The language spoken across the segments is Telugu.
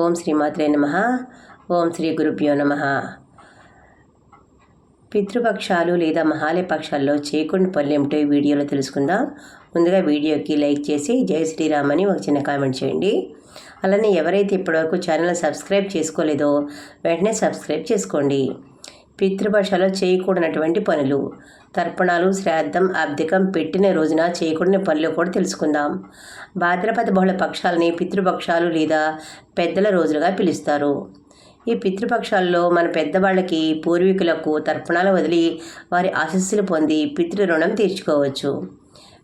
ఓం శ్రీమాత్రే నమ. ఓం శ్రీ గురుభ్యో నమ. పితృపక్షాలు లేదా మహాలయ పక్షాల్లో చేయకుండా పనులు ఏమిటో ఈ వీడియోలో తెలుసుకుందాం. ముందుగా వీడియోకి లైక్ చేసి జై శ్రీరామ్ అని ఒక చిన్న కామెంట్ చేయండి. అలానే ఎవరైతే ఇప్పటివరకు ఛానల్ సబ్స్క్రైబ్ చేసుకోలేదో వెంటనే సబ్స్క్రైబ్ చేసుకోండి. పితృభాషలో చేయకూడనటువంటి పనులు. తర్పణాలు శ్రాద్ధం అబ్దికం పెట్టిన రోజున చేయకూడని పనులు కూడా తెలుసుకుందాం. భాద్రపద బహుళ పక్షాలని పితృపక్షాలు లేదా పెద్దల రోజులుగా పిలుస్తారు. ఈ పితృపక్షాల్లో మన పెద్దవాళ్ళకి పూర్వీకులకు తర్పణాలు వదిలి వారి ఆశస్సులు పొంది పితృ రుణం తీర్చుకోవచ్చు.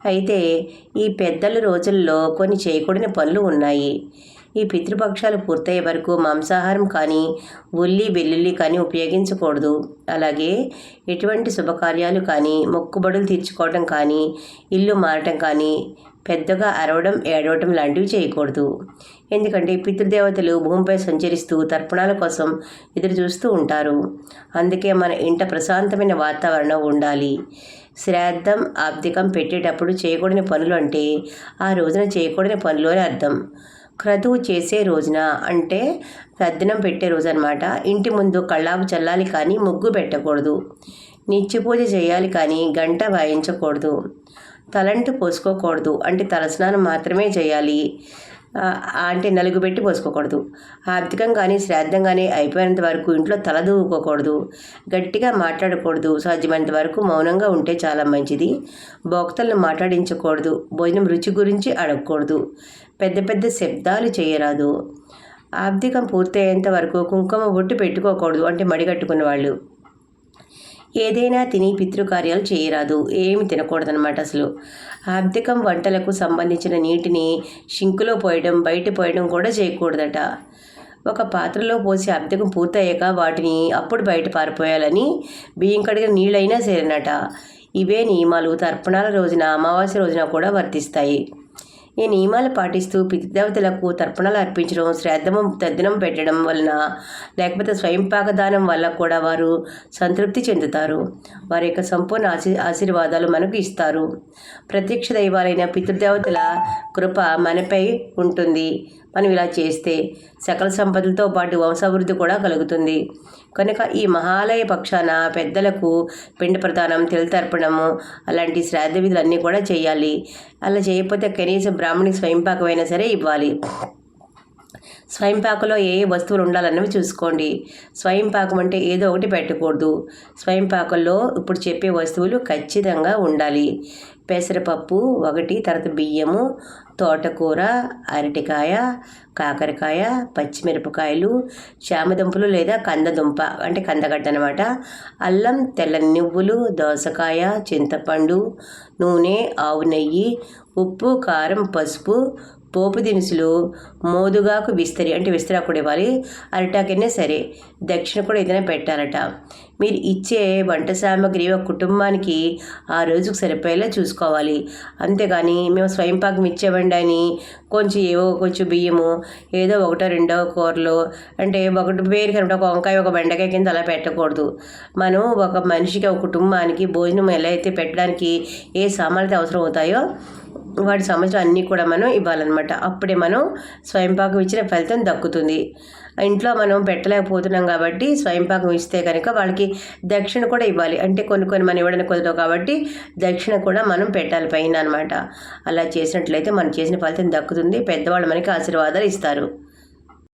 అయితే ఈ పెద్దల రోజుల్లో కొన్ని చేయకూడని పనులు ఉన్నాయి. ఈ పితృపక్షాలు పూర్తయ్యే వరకు మాంసాహారం కానీ ఉల్లి వెల్లుల్లి కానీ ఉపయోగించకూడదు. అలాగే ఎటువంటి శుభకార్యాలు కానీ మొక్కుబడులు తీర్చుకోవడం కానీ ఇల్లు మారటం కానీ పెద్దగా అరవడం ఏడవటం లాంటివి చేయకూడదు. ఎందుకంటే పితృదేవతలు భూమిపై సంచరిస్తూ తర్పణాల కోసం ఎదురు చూస్తూ ఉంటారు. అందుకే మన ఇంట ప్రశాంతమైన వాతావరణం ఉండాలి. శ్రాద్ధం ఆబ్దికం పెట్టేటప్పుడు చేయకూడని పనులు అంటే ఆ రోజున చేయకూడని పనులు అని అర్థం. క్రతువు చేసే రోజున? అంటే తద్దినం పెట్టే రోజు అనమాట ఇంటి ముందు కళ్ళాపు చల్లాలి కానీ ముగ్గు పెట్టకూడదు. నిత్య పూజ చేయాలి కానీ గంట వాయించకూడదు. తలంటు పోసుకోకూడదు. అంటే తలస్నానం మాత్రమే చేయాలి. అంటే నలుగు పెట్టి పోసుకోకూడదు. ఆర్థికం కానీ శ్రాద్ధం కానీ అయిపోయినంత వరకు ఇంట్లో తల దూకోకూడదు గట్టిగా మాట్లాడకూడదు. సాధ్యమైనంత వరకు మౌనంగా ఉంటే చాలా మంచిది. భోక్తలను మాట్లాడించకూడదు. భోజనం రుచి గురించి అడగకూడదు. పెద్ద పెద్ద శబ్దాలు చేయరాదు. ఆర్థికం పూర్తయ్యేంత వరకు కుంకుమ బొట్టు పెట్టుకోకూడదు. అంటే మడిగట్టుకున్న వాళ్ళు. ఏదైనా తిని పితృకార్యాలు చేయరాదు. ఏమి తినకూడదనమాట అసలు. ఆర్థికం వంటలకు సంబంధించిన నీటిని షింకులో పోయడం బయట పోయడం కూడా చేయకూడదట. ఒక పాత్రలో పోసి అబ్దకం పూర్తయ్యాక వాటిని అప్పుడు బయట పారిపోయాలని బియ్యం కడిగిన నీళ్ళైనా సరేనట. ఇవే నియమాలు. తర్పణాల రోజున అమావాస్య రోజున కూడా వర్తిస్తాయి. ఈ నియమాలు పాటిస్తూ పితృదేవతలకు తర్పణాలు అర్పించడం శ్రాద్ధము తద్దినం పెట్టడం వలన లేకపోతే స్వయం పాకదానం వల్ల కూడా వారు సంతృప్తి చెందుతారు. వారి యొక్క సంపూర్ణ ఆశీ ఆశీర్వాదాలు మనకు ఇస్తారు. ప్రత్యక్ష దైవాలైన పితృదేవతల కృప మనపై ఉంటుంది. మనం ఇలా చేస్తే సకల సంపదలతో పాటు వంశాభివృద్ధి కూడా కలుగుతుంది. కనుక ఈ మహాలయ పక్షాన పెద్దలకు పిండ ప్రదానం తెలితర్పణము అలాంటి శ్రాద్ధ విధులు అన్నీ కూడా చేయాలి. అలా చేయకపోతే కనీసం బ్రాహ్మణికి స్వయంపాకమైనా సరే ఇవ్వాలి. స్వయంపాకలో ఏ ఏ వస్తువులు ఉండాలన్నవి చూసుకోండి. స్వయంపాకం అంటే ఏదో ఒకటి పెట్టకూడదు. స్వయంపాకంలో ఇప్పుడు చెప్పే వస్తువులు ఖచ్చితంగా ఉండాలి. పెసరపప్పు ఒకటి తర్వాత బియ్యము తోటకూర అరటికాయ కాకరకాయ పచ్చిమిరపకాయలు చామదుంపలు లేదా కందదుంప అంటే కందగడ్డ అనమాట అల్లం తెల్ల నువ్వులు దోసకాయ చింతపండు నూనె ఆవు నెయ్యి ఉప్పు కారం పసుపు పోపు దినుసులు మోదుగాకు విస్తరి అంటే విస్తరా కూడా ఇవ్వాలి. అరిటాకైనా సరే దక్షిణ కూడా ఏదైనా పెట్టాలట. మీరు ఇచ్చే వంట సామాగ్రి ఒక కుటుంబానికి ఆ రోజుకు సరిపోయేలా చూసుకోవాలి. అంతేగాని మేము స్వయంపాకం ఇచ్చేవండి అని కొంచెం ఏవో కొంచెం బియ్యము ఏదో ఒకటో రెండో కూరలు అంటే ఒకటి పేరు కనుక ఒక వంకాయ ఒక బెండకాయ కింద అలా పెట్టకూడదు. మనం ఒక మనిషికి ఒక కుటుంబానికి భోజనం ఎలా అయితే పెట్టడానికి ఏ సామాన్లు అవసరం అవుతాయో వాటి సంవత్సరం అన్నీ కూడా మనం ఇవ్వాలన్నమాట. అప్పుడే మనం స్వయంపాకం ఇచ్చిన ఫలితం దక్కుతుంది. ఇంట్లో మనం పెట్టలేకపోతున్నాం కాబట్టి స్వయంపాకం ఇస్తే కనుక వాళ్ళకి దక్షిణ కూడా ఇవ్వాలి. అంటే కొన్ని కొన్ని మనం ఇవ్వడానికి కుదరదు కాబట్టి దక్షిణ కూడా మనం పెట్టాలి పైన అనమాట అలా చేసినట్లయితే మనం చేసిన ఫలితం దక్కుతుంది. పెద్దవాళ్ళు మనకి ఆశీర్వాదాలు ఇస్తారు.